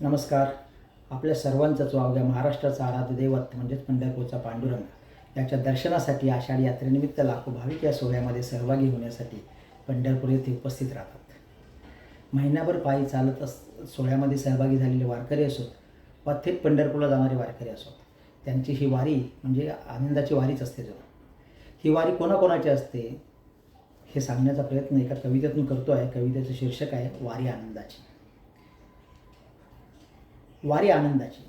नमस्कार. आपल्या सर्वांचा जो अवघ्या महाराष्ट्राचा आराध्य दैवत म्हणजेच पंढरपूरचा पांडुरंग. याच्या दर्शनासाठी आषाढी यात्रेनिमित्त लाखो भाविक या सोहळ्यामध्ये सहभागी होण्यासाठी पंढरपूर येथे उपस्थित राहतात. महिनाभर पायी चालत अस सोहळ्यामध्ये सहभागी झालेले वारकरी असोत वा थेट पंढरपूरला जाणारे वारकरी असोत. त्यांची ही वारी म्हणजे आनंदाची वारीच असते जणू ही वारी कोणाकोणाची असते हे सांगण्याचा प्रयत्न एका कवितेतून करतो आहे कवितेचं शीर्षक आहे वारी आनंदाची. वारी आनंदाची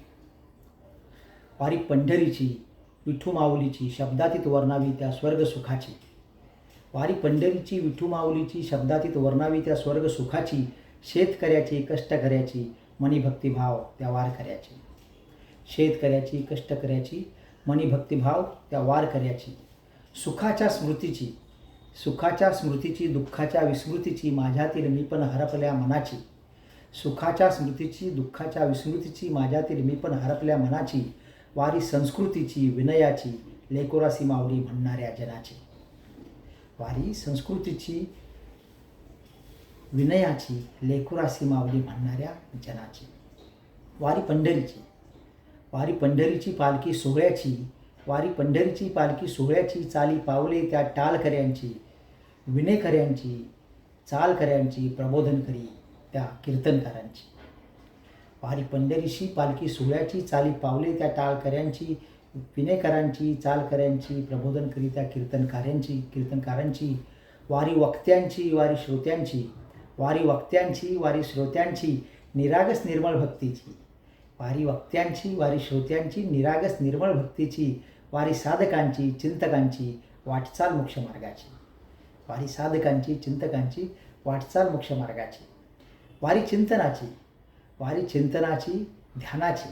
वारी पंढरीची विठू माऊलीची शब्दातीत वर्णावी त्या स्वर्ग सुखाची. वारी पंढरीची विठू माऊलीची शब्दातीत वर्णावी त्या स्वर्ग सुखाची शेतकऱ्याची कष्टकऱ्याची मणिभक्तिभाव त्या वारकऱ्याची. शेतकऱ्याची कष्टकऱ्याची मनीभक्तिभाव त्या वारकऱ्याची. सुखाच्या स्मृतीची सुखाच्या स्मृतीची दुःखाच्या विस्मृतीची माझ्यातील मी पण हरपल्या मनाची. सुखाच्या स्मृतीची दुःखाच्या विस्मृतीची माझ्यातील मी पण हरपल्या मनाची वारी संस्कृतीची विनयाची लेकोरासी माऊली म्हणणाऱ्या जनाची. वारी संस्कृतीची विनयाची लेकोरासी माऊली म्हणणाऱ्या जनाची. वारी पंढरीची. वारी पंढरीची पालखी सोहळ्याची वारी पंढरीची पालखी सोहळ्याची चाली पावले त्या टालकऱ्यांची विनेकऱ्यांची चालकऱ्यांची प्रबोधनकरी त्या कीर्तनकारांची. वारी पंढरीशी पालखी सोहळ्याची चाली पावले त्या टाळकऱ्यांची विनेकरांची चालकऱ्यांची प्रबोधनकरी त्या कीर्तनकार्यांची कीर्तनकारांची वारी वक्त्यांची वारी श्रोत्यांची वारी वक्त्यांची वारी श्रोत्यांची निरागस निर्मळ भक्तीची. वारी वक्त्यांची वारी श्रोत्यांची निरागस निर्मळ भक्तीची वारी साधकांची चिंतकांची वाटचाल मोक्ष मार्गाची. वारी साधकांची चिंतकांची वाटचाल मोक्ष मार्गाची. वारी चिंतनाची वारी चिंतनाची ध्यानाची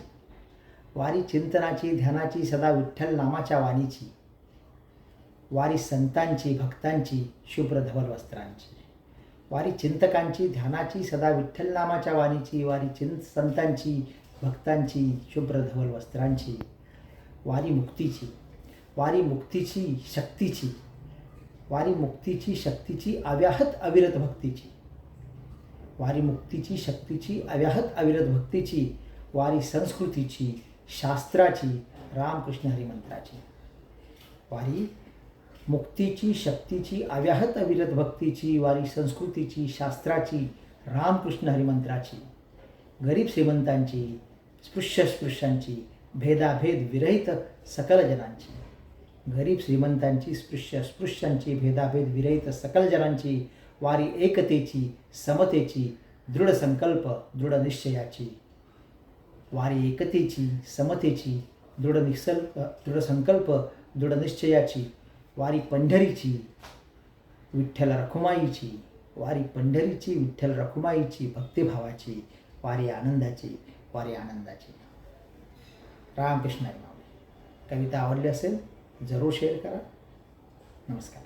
वारी चिंतनाची ध्यानाची सदा विठ्ठल नामाच्या वाणीची वारी संतांची भक्तांची शुभ्र धवल वस्त्रांची. वारी चिंतकांची ध्यानाची सदा विठ्ठल नामाच्या वाणीची वारी चिंत संतांची भक्तांची शुभ्र धवल वस्त्रांची वारी मुक्तीची वारी मुक्तीची शक्तीची वारी मुक्तीची शक्तीची अव्याहत अविरत भक्तीची. वारी मुक्तीची शक्तीची अव्याहत अविरत भक्तीची वारी संस्कृतीची शास्त्राची रामकृष्ण हरिमंत्राची. वारी मुक्तीची शक्तीची अव्याहत अविरत भक्तीची वारी संस्कृतीची शास्त्राची रामकृष्ण हरिमंत्राची. गरीब श्रीमंतांची स्पृश्य स्पृश्यांची भेदाभेद विरहित सकल जनांची. गरीब श्रीमंतांची स्पृश्य स्पृश्यांची भेदाभेद विरहित सकल जनांची वारी एकतेची समतेची दृढ संकल्प दृढ निश्चयाची. वारी एकतेची समतेची दृढ निसल दृढ संकल्प दृढ निश्चयाची. वारी पंढरीची विठ्ठल रखुमाईची. वारी पंढरीची विठ्ठल रखुमाईची भक्तिभावाची. वारी आनंदाची वारी आनंदाची. रामकृष्ण कविता आवडली असेल जरूर शेअर करा. नमस्कार.